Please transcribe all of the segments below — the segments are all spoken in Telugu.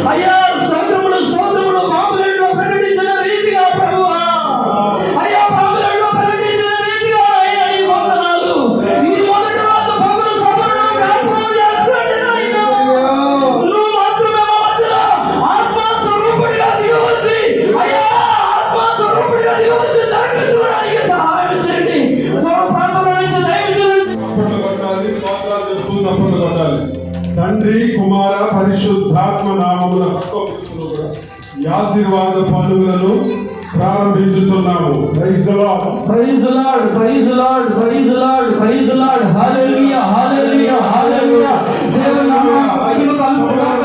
哎呀！ఆశీర్వాద పనులను ప్రారంభించుతున్నాము. Praise lord praise lord praise lord praise lord praise lord హల్లెలూయా హల్లెలూయా హల్లెలూయా దేవుని నామమున మహిమ కలుగుగాక మహిమ కలుగుగాక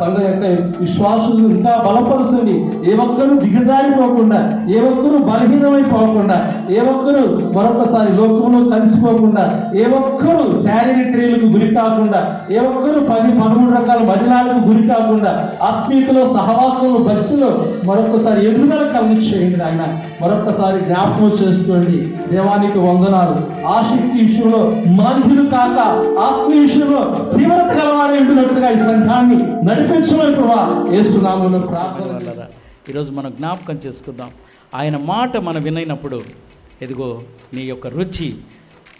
సంఘ యొక్క విశ్వాసం ఇంకా బలపరుస్తుంది ఏ ఒక్కరు దిగజారిపోకుండా ఏ ఒక్కరు బలహీనమైపోకుండా ఏ ఒక్కరు మరొకసారి లోకంలో కలిసిపోకుండా ఏ ఒక్కరు శారీరక క్రియలకు గురి కాకుండా ఏ ఒక్కరు పది పదమూడు రకాల మజిలాలకు గురి కాకుండా ఆత్మీయతలో సహవాసంలో భక్తిలో మరొకసారి ఎదుగుదల కలిగించేయండి ఆయన మరొకసారి జ్ఞాపకం చేసుకోండి. దేవానికి వందనాలు. ఆసక్తి విషయంలో మనుషులు కాక ఆత్మీయ విషయంలో తీవ్రత గలవాడే ఉంటున్నట్టుగా ఈ సంఘాన్ని నడిపించమని ప్రభా ఏసునామంలో ప్రార్థన. ఈరోజు మనం జ్ఞాపకం చేసుకుందాం. ఆయన మాట మనం వినైనప్పుడు ఇదిగో నీ యొక్క రుచి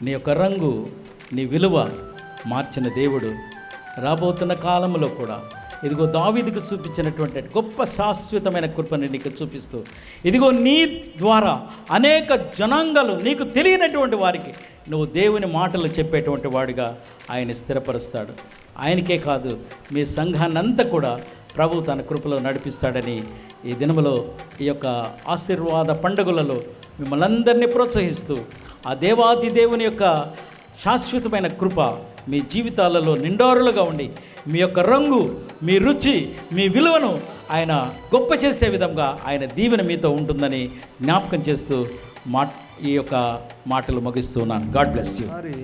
నీ యొక్క రంగు నీ విలువ మార్చిన దేవుడు. రాబోతున్న కాలంలో కూడా ఇదిగో దావిదికి చూపించినటువంటి గొప్ప శాశ్వతమైన కృపని నీకు చూపిస్తూ ఇదిగో నీ ద్వారా అనేక జనాంగాలు నీకు తెలియనటువంటి వారికి నువ్వు దేవుని మాటలు చెప్పేటువంటి వాడిగా ఆయన స్థిరపరుస్తాడు. ఆయనకే కాదు మీ సంఘాన్నంతా కూడా ప్రభు తన కృపలో నడిపిస్తాడని ఈ దినములో ఈ యొక్క ఆశీర్వాద పండుగలలో మిమ్మల్ని అందరినీ ప్రోత్సహిస్తూ ఆ దేవాది దేవుని యొక్క శాశ్వతమైన కృప మీ జీవితాలలో నిండారులుగా ఉండి మీ యొక్క రంగు మీ రుచి మీ విలువను ఆయన గొప్ప చేసే విధంగా ఆయన దీవెన మీతో ఉంటుందని జ్ఞాపకం చేస్తూ మా ఈ యొక్క మాటలు ముగిస్తూ ఉన్నాను. God bless you. ఒకసారి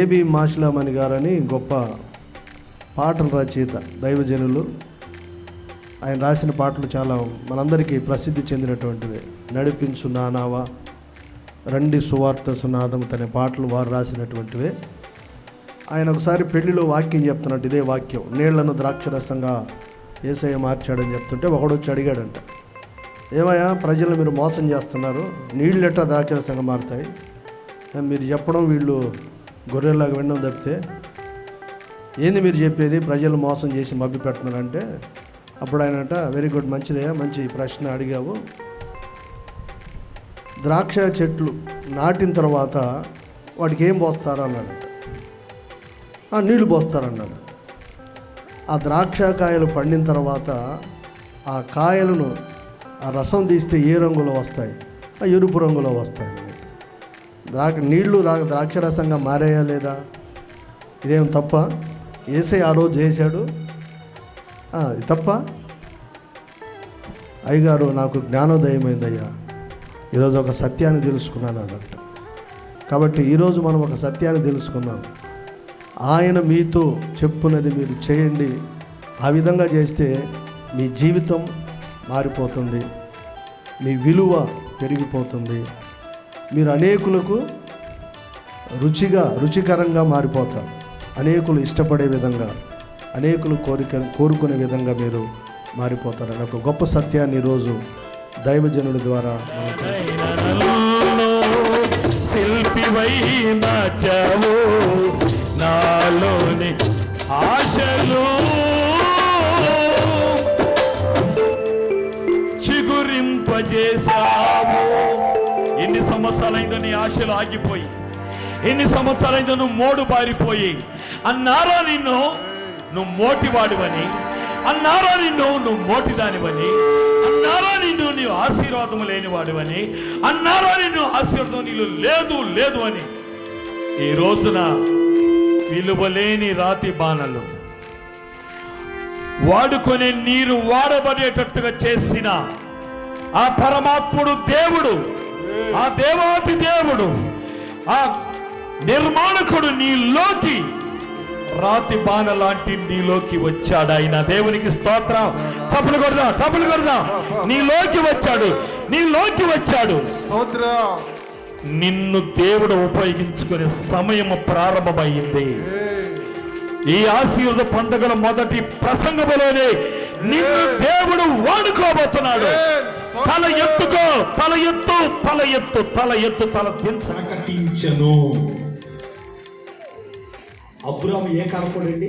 ఏబి మాషిలామణి గారని గొప్ప పాటల రచయిత దైవజనులు. ఆయన రాసిన పాటలు చాలా మనందరికీ ప్రసిద్ధి చెందినటువంటివి. నడిపించు నానావా రండి సువార్త సునాదం అనే పాటలు వారు రాసినటువంటివే. ఆయన ఒకసారి పెళ్ళిలో వాక్యం చెప్తున్నట్టు ఇదే వాక్యం. నీళ్ళను ద్రాక్షరసంగా ఏసయ్య మార్చాడని చెప్తుంటే ఒకడు వచ్చి అడిగాడంట. ఏమయ్యా ప్రజలు మీరు మోసం చేస్తున్నారు. నీళ్ళు ఎట్లా ద్రాక్షరసంగా మారుతాయి? మీరు చెప్పడం వీళ్ళు గొర్రెలాగా వినడం తప్పితే ఏంది మీరు చెప్పేది? ప్రజలు మోసం చేసి మభ్య పెడుతున్నారంటే అప్పుడు ఆయన అంట వెరీ గుడ్ మంచిదే మంచి ప్రశ్న అడిగావు. ద్రాక్ష చెట్లు నాటిన తర్వాత వాటికి ఏం పోస్తారు? అన్నాడంట నీళ్ళు పోస్తారన్నాడు. ఆ ద్రాక్ష కాయలు పండిన తర్వాత ఆ కాయలను ఆ రసం తీస్తే ఏ రంగులో వస్తాయి? ఆ ఎరుపు రంగులో వస్తాయి. ద్రాక్ష నీళ్ళు రా ద్రాక్ష రసంగా మారాయా లేదా? ఇదేం తప్ప? ఏసై ఆ రోజు చేశాడు? తప్ప? అయ్యగారు నాకు జ్ఞానోదయమైందయ్యా. ఈరోజు ఒక సత్యాన్ని తెలుసుకున్నాను అన్నట్టు కాబట్టి ఈరోజు మనం ఒక సత్యాన్ని తెలుసుకున్నాం ఆయన మీతో చెప్పున్నది మీరు చేయండి. ఆ విధంగా చేస్తే మీ జీవితం మారిపోతుంది. మీ విలువ పెరిగిపోతుంది. మీరు అనేకులకు రుచిగా రుచికరంగా మారిపోతారు. అనేకులు ఇష్టపడే విధంగా అనేకులు కోరిక కోరుకునే విధంగా మీరు మారిపోతారని ఒక గొప్ప సత్యాన్ని ఈరోజు దైవజనుల ద్వారా శిల్పివై నాలోని ఆశలు చిగురింపజేశావు. సంవత్సరాలైందో నీ ఆశలు ఆగిపోయి ఎన్ని సంవత్సరాలైందో నువ్వు మోడు బారిపోయి అన్నారా నిన్ను? నువ్వు మోటివాడివని అన్నారా నిన్ను? నువ్వు మోటిదానివని అన్నారా నిన్ను? నీవు ఆశీర్వాదం లేనివాడివని అన్నారా నిన్ను? ఆశీర్వాదం నీళ్ళు లేదు లేదు అని. ఈ రోజున విలువలేని రాతి బాణలు. వాడుకునే నీరు వాడబడేటట్టుగా చేసిన ఆ పరమాత్ముడు దేవుడు ఆ దేవాతి దేవుడు ఆ నిర్మాణకుడు నీలోకి రాతి బాణ లాంటి నీలోకి వచ్చాడు ఆయన. దేవునికి స్తోత్రం. చప్పులు కొడదాం చప్పులు కొడదాం. నీలోకి వచ్చాడు నీలోకి వచ్చాడు. నిన్ను దేవుడు ఉపయోగించుకునే సమయం ప్రారంభమైంది. ఈ ఆశీర్వాద పండుగల మొదటి ప్రసంగములోనే నిన్ను దేవుడు వాడుకోబోతున్నాడు. తల ఎత్తుకో తల ఎత్తు తల ఎత్తు తల ఎత్తు తల ప్రకటించను. అబ్రాము ఏ కాలపోడండి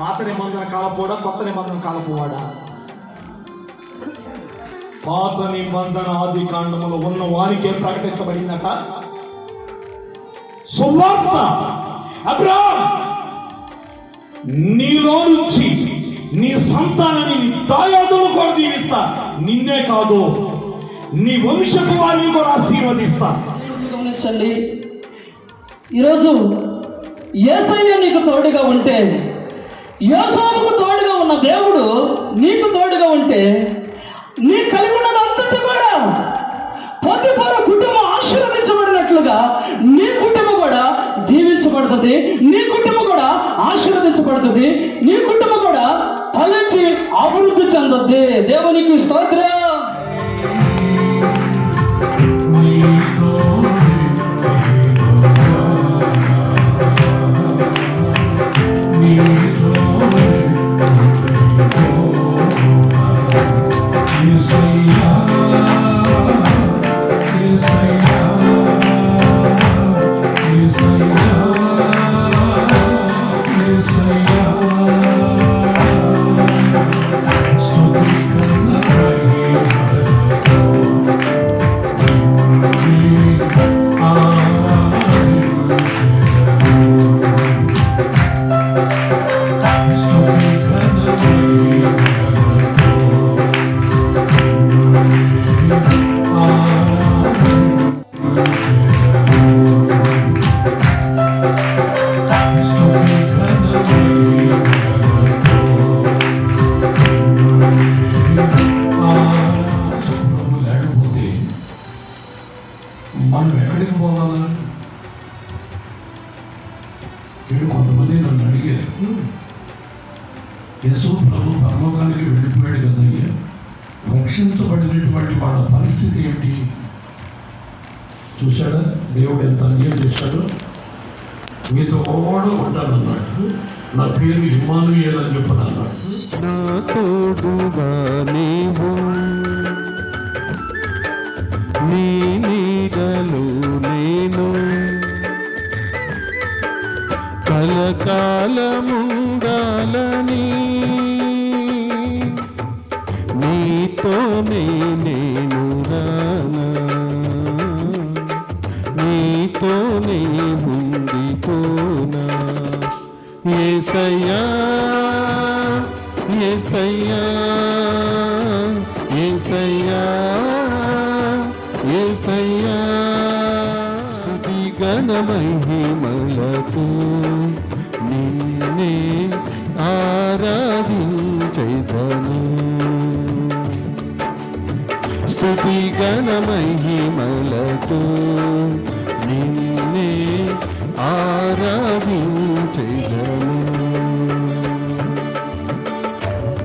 పాత నిబంధన కాలపోడా కొత్త నిబంధన కాలపోవాడా పాత నిబంధన ఆది కాండములు ఉన్న వారికే ప్రకటించబడిందట? సువార్త. అబ్రామ్ నీలో నుంచి నీ సంతానాన్ని దాయాదులు కూడా దీవిస్తా. నిన్నే కాదు నీ వంశపు వారిని కూడా ఆశీర్వదిస్తా. గమనించండి. ఈరోజు ఏసయ్య నీకు తోడుగా ఉంటే యోసాముకు తోడుగా ఉన్న దేవుడు నీకు తోడుగా ఉంటే నీ కలిగి ఉన్నదంతటి కూడా పొద్దుపర కుటుంబం ఆశీర్వదించబడినట్లుగా నీ కుటుంబం కూడా దీవించబడుతుంది నీ కుటుంబం కూడా ఆశీర్వదించబడుతుంది నీ కుటుంబం కూడా ఫలించి అభివృద్ధి చెందుద్ది. దేవునికి స్తోత్రం. ప్రభు రక్షించబడినటువంటి వాళ్ళ పరిస్థితి ఏంటి చూశాడా? దేవుడు ఎంత అన్యాయం చేశాడు? మీతో కూడా ఉంటానన్నాడు. నా పేరు ఇమానుయేల్ అని చెప్పను అన్నాడు నా నేను కలకాలముండాలని ఏసయ్యా ఏసయ్యా ఏసయ్యా ఏసయ్యా స్థుతి గణమహిమలతో నిన్నే ఆరాధించైతను స్థుతి గణమహిమలతో నిన్నే ఆరాధించైతను